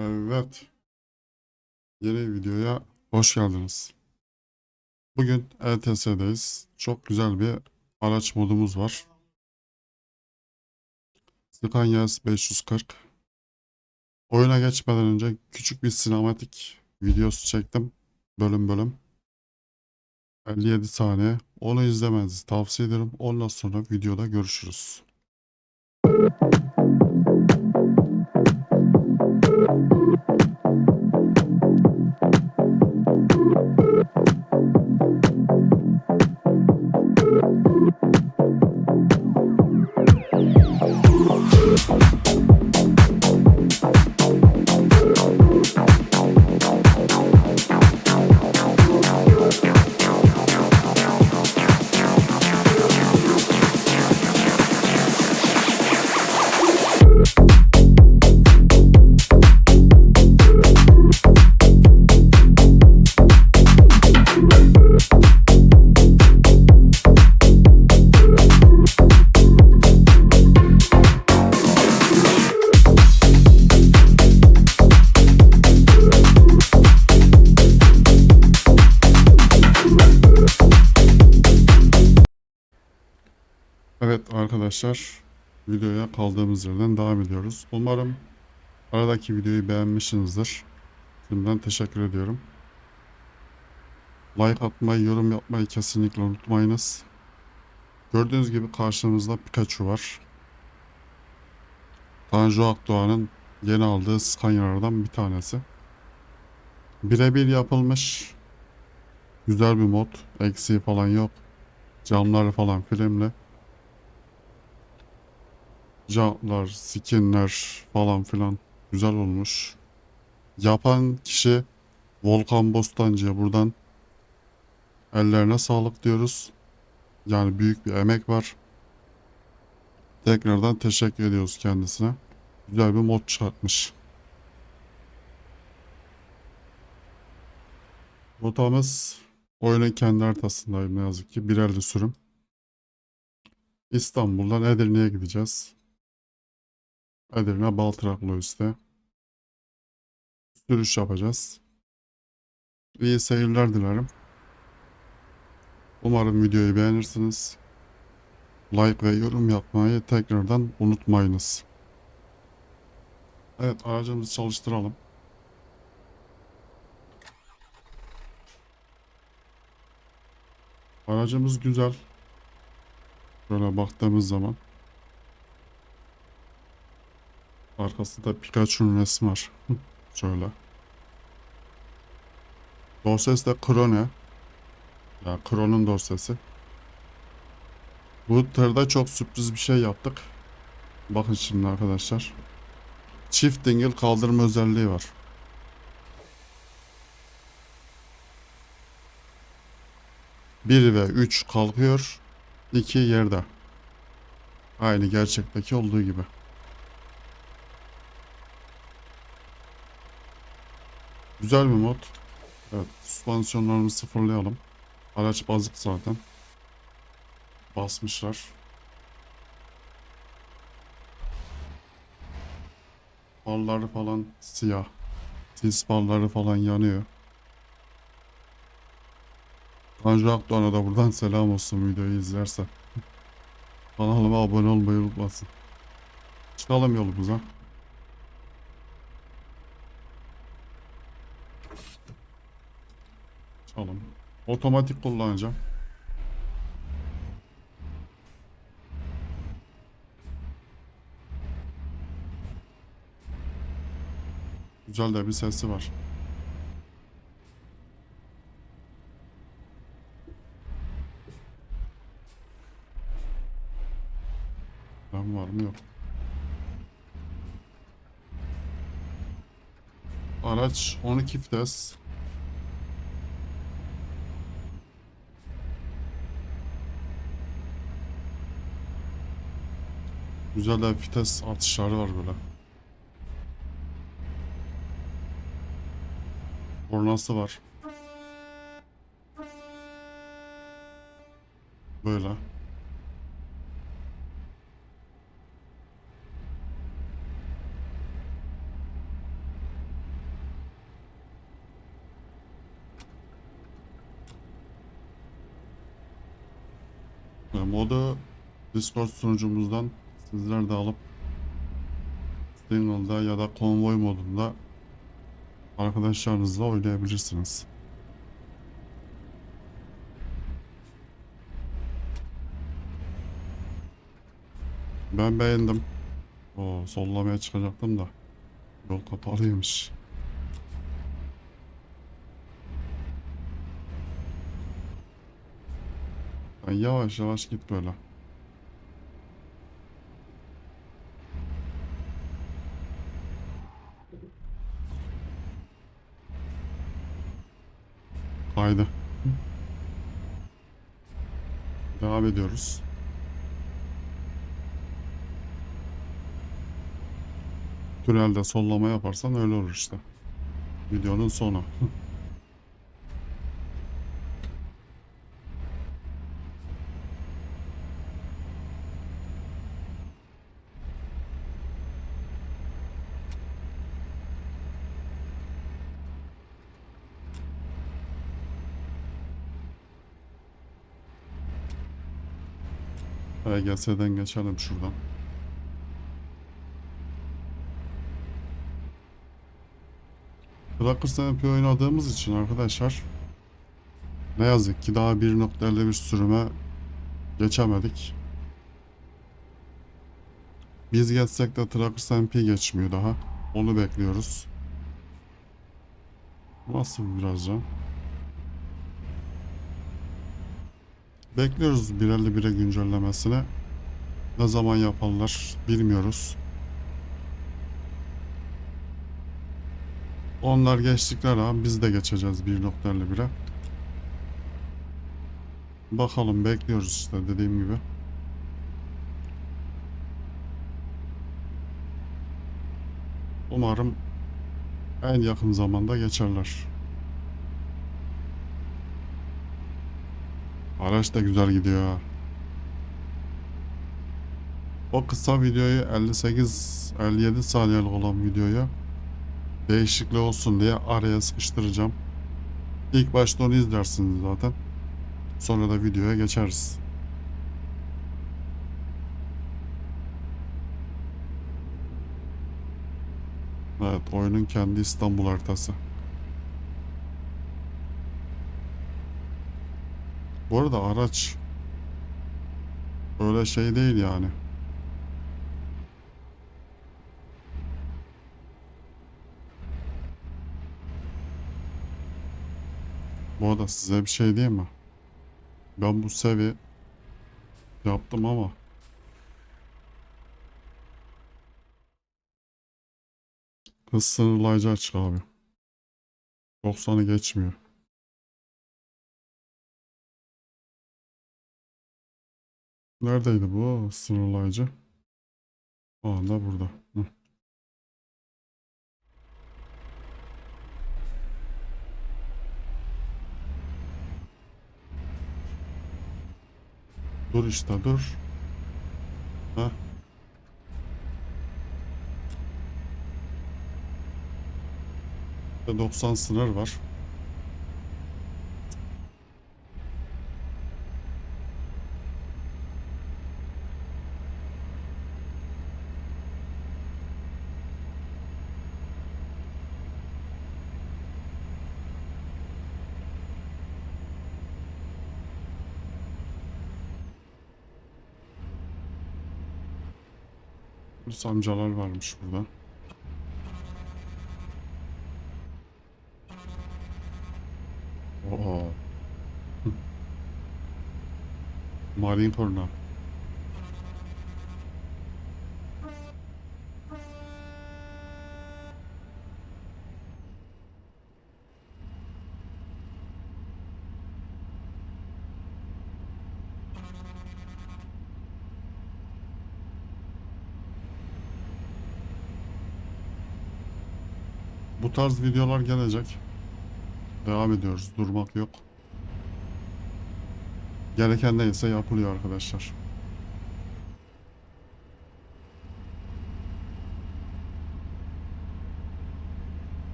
Evet. Yeni videoya hoş geldiniz. Bugün ETS'deyiz. Çok güzel bir araç modumuz var. Scania S540. Oyuna geçmeden önce küçük bir sinematik videosu çektim. Bölüm bölüm. 57 saniye. Onu izlemenizi tavsiye ederim. Ondan sonra videoda görüşürüz. Arkadaşlar videoya kaldığımız yerden devam ediyoruz. Umarım aradaki videoyu beğenmişsinizdir. Şimdiden teşekkür ediyorum. Like atmayı, yorum yapmayı kesinlikle unutmayınız. Gördüğünüz gibi karşımızda Pikachu var. Tanju Akdoğan'ın yeni aldığı Scania'lardan bir tanesi. Birebir yapılmış. Güzel bir mod. Eksiği falan yok. Camları falan filmli. Jantlar, skinler falan filan güzel olmuş. Yapan kişi Volkan Bostancı'ya buradan ellerine sağlık diyoruz. Yani büyük bir emek var. Tekrardan teşekkür ediyoruz kendisine. Güzel bir mod çıkartmış. Rotamız oyunun kendi haritasındayım ne yazık ki. Birerli sürüm. İstanbul'dan Edirne'ye gideceğiz. Edirne Baltıraklı üstte. Sürüş yapacağız. İyi seyirler dilerim. Umarım videoyu beğenirsiniz. Like ve yorum yapmayı tekrardan unutmayınız. Evet aracımızı çalıştıralım. Aracımız güzel. Şöyle baktığımız zaman. Arkasında Pikachu'nun resmi var. Şöyle. Dorses de Krone. Ya Krone'un dorsesi. Bu tırda çok sürpriz bir şey yaptık. Bakın şimdi arkadaşlar. Çift dingil kaldırma özelliği var. Bir ve üç kalkıyor. iki yerde. Aynı gerçekteki olduğu gibi. Güzel bir mod. Evet, süspansiyonlarımızı sıfırlayalım. Araç bazık zaten. Basmışlar. Farları falan siyah. Sis farları falan yanıyor. Tanju Akdoğan'a da buradan selam olsun videoyu izlerse. Kanalıma abone olmayı unutmasın. Çıkalım yolumuza. Çıkalım. Otomatik kullanacağım. Güzel de bir sesi var. Ben var mı yok. Araç 12 vites. güzel de vites atışları var böyle. Kornası var. Böyle. Moda Discord sunucumuzdan sizler de alıp Single'da ya da konvoy modunda arkadaşlarınızla oynayabilirsiniz. Ben beğendim. O sollamaya çıkacaktım da yol kapalıymış. Sen yavaş yavaş git böyle. Haydi. Devam ediyoruz. Tünelde sollama yaparsan öyle olur işte. Videonun sonu. HGS'den geçelim şuradan. Trackers MP oynadığımız için arkadaşlar ne yazık ki daha 1.51 sürüme geçemedik. Biz geçsek de Trackers MP geçmiyor daha. Onu bekliyoruz. Nasıl biraz? Bekliyoruz 1.51'e güncellemesini. Ne zaman yaparlar bilmiyoruz. Onlar geçtikler abi biz de geçeceğiz 1.51'e. Bakalım bekliyoruz işte dediğim gibi. Umarım en yakın zamanda geçerler. Araç da güzel gidiyor. O kısa videoyu 58-57 saniyelik olan videoyu değişiklik olsun diye araya sıkıştıracağım. İlk başta onu izlersiniz zaten. Sonra da videoya geçeriz. Evet, oyunun kendi İstanbul haritası. Bu arada araç öyle şey değil yani. Bu arada size bir şey diyeyim mi? Ben bu sevi yaptım ama hız sınırlayıcı açık abi. 90'ı geçmiyor. Neredeydi bu sınırlayıcı? Aa da burada. Hı. Dur işte dur. Heh. Ve 90 sınır var. Polis amcalar varmış burada. Oo. Marine Corner. Bu tarz videolar gelecek. Devam ediyoruz. Durmak yok. Gereken neyse yapılıyor arkadaşlar.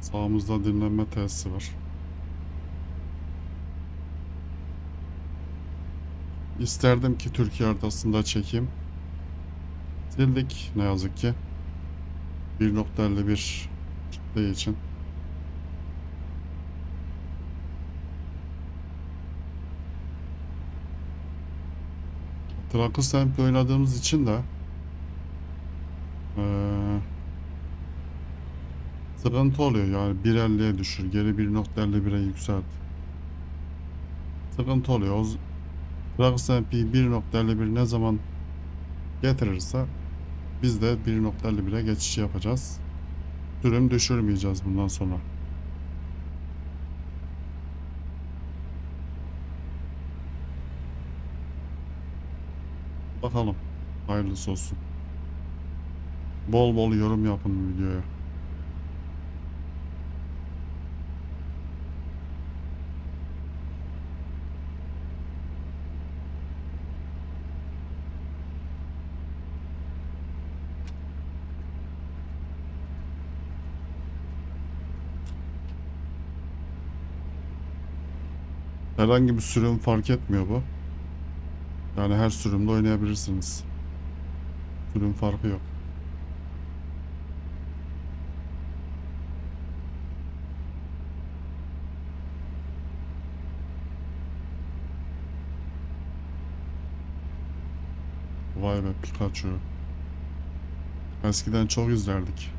Sağımızda dinlenme tesisi var. İsterdim ki Türkiye haritasında çekeyim. Sildik ne yazık ki. 1.51 çıktığı için. Tracker Sample oynadığımız için de eee sıkıntı oluyor yani 1.50'ye düşür geri 1.51'e yükselt. Sıkıntı oluyor. O Sample 1.51 ne zaman getirirse biz de 1.51'e geçiş yapacağız. Sürüm düşürmeyeceğiz bundan sonra. Bakalım. Hayırlısı olsun. Bol bol yorum yapın videoya. Herhangi bir sürüm fark etmiyor bu. Yani her sürümde oynayabilirsiniz. Sürüm farkı yok. Vay be Pikachu. Eskiden çok izlerdik.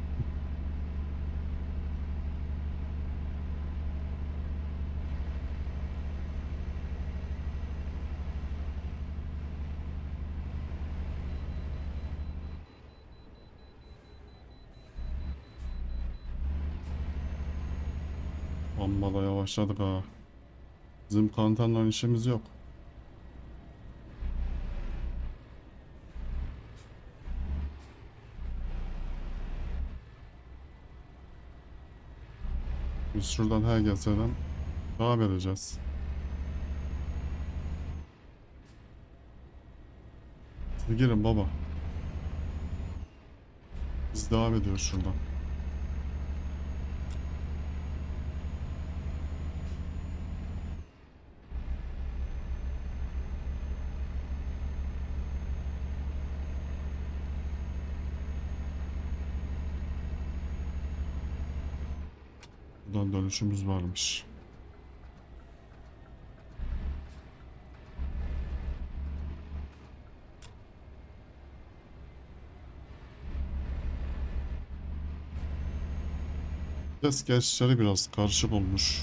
Yavaşladık ha. Bizim kantanla işimiz yok. Biz şuradan HGS'den devam edeceğiz. Siz girin baba. Biz devam ediyoruz şuradan. Dönüşümüz varmış. Vites geçişleri biraz karışık olmuş.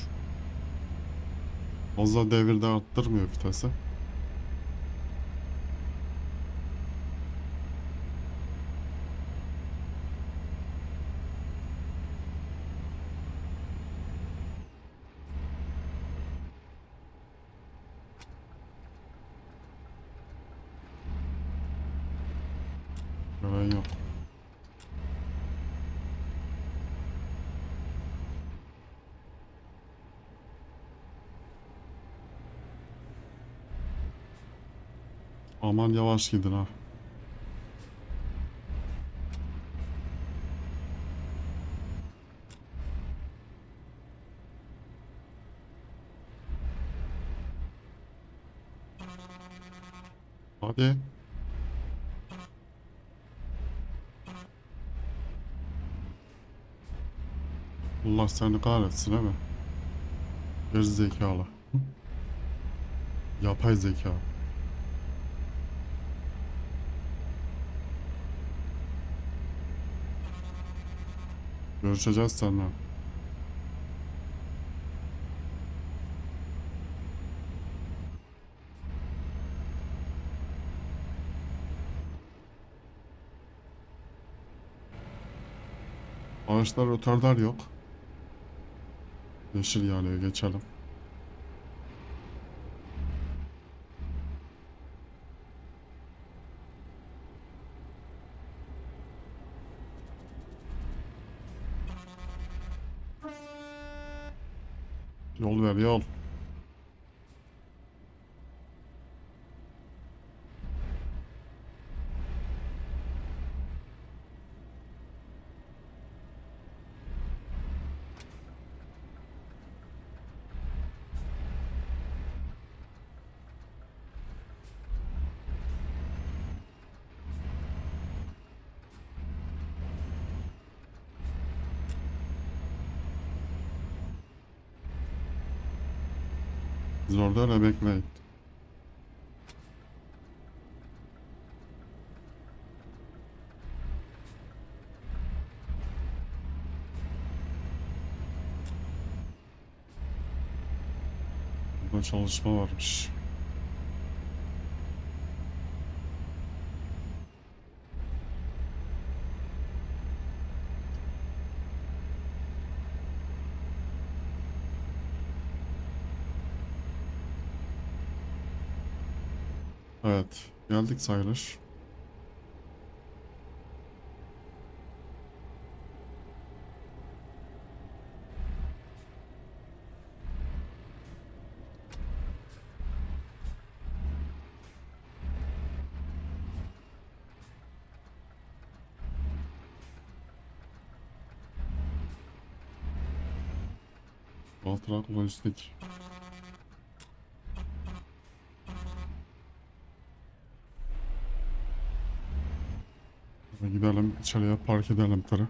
Fazla devirde arttırmıyor vitesi. Gören yok. Aman yavaş gidin ha. Allah seni kahretsin değil mi? Geri zekalı. Yapay zeka. Görüşeceğiz seninle. Ağaçlar rötardar yok. Yeşil yanıyor geçelim. Yol ver yol. Siz orada öyle bekleyin. Burada çalışma varmış. Evet, geldik sayılır. Baltırak lojistik. İçeriye park edelim tırı.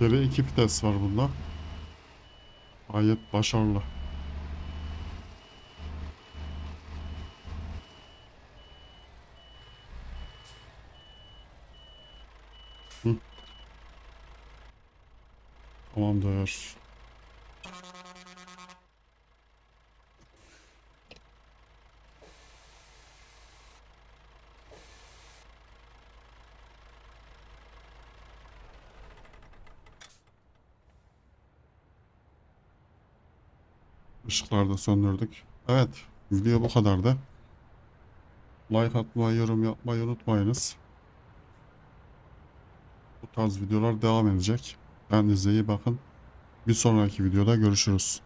Geri iki vites var bunda. Gayet başarılı. Hı. Tamamdır. Da söndürdük. Evet, video bu kadardı. Like atmayı, yorum yapmayı unutmayınız. Bu tarz videolar devam edecek. Kendinize iyi bakın. Bir sonraki videoda görüşürüz.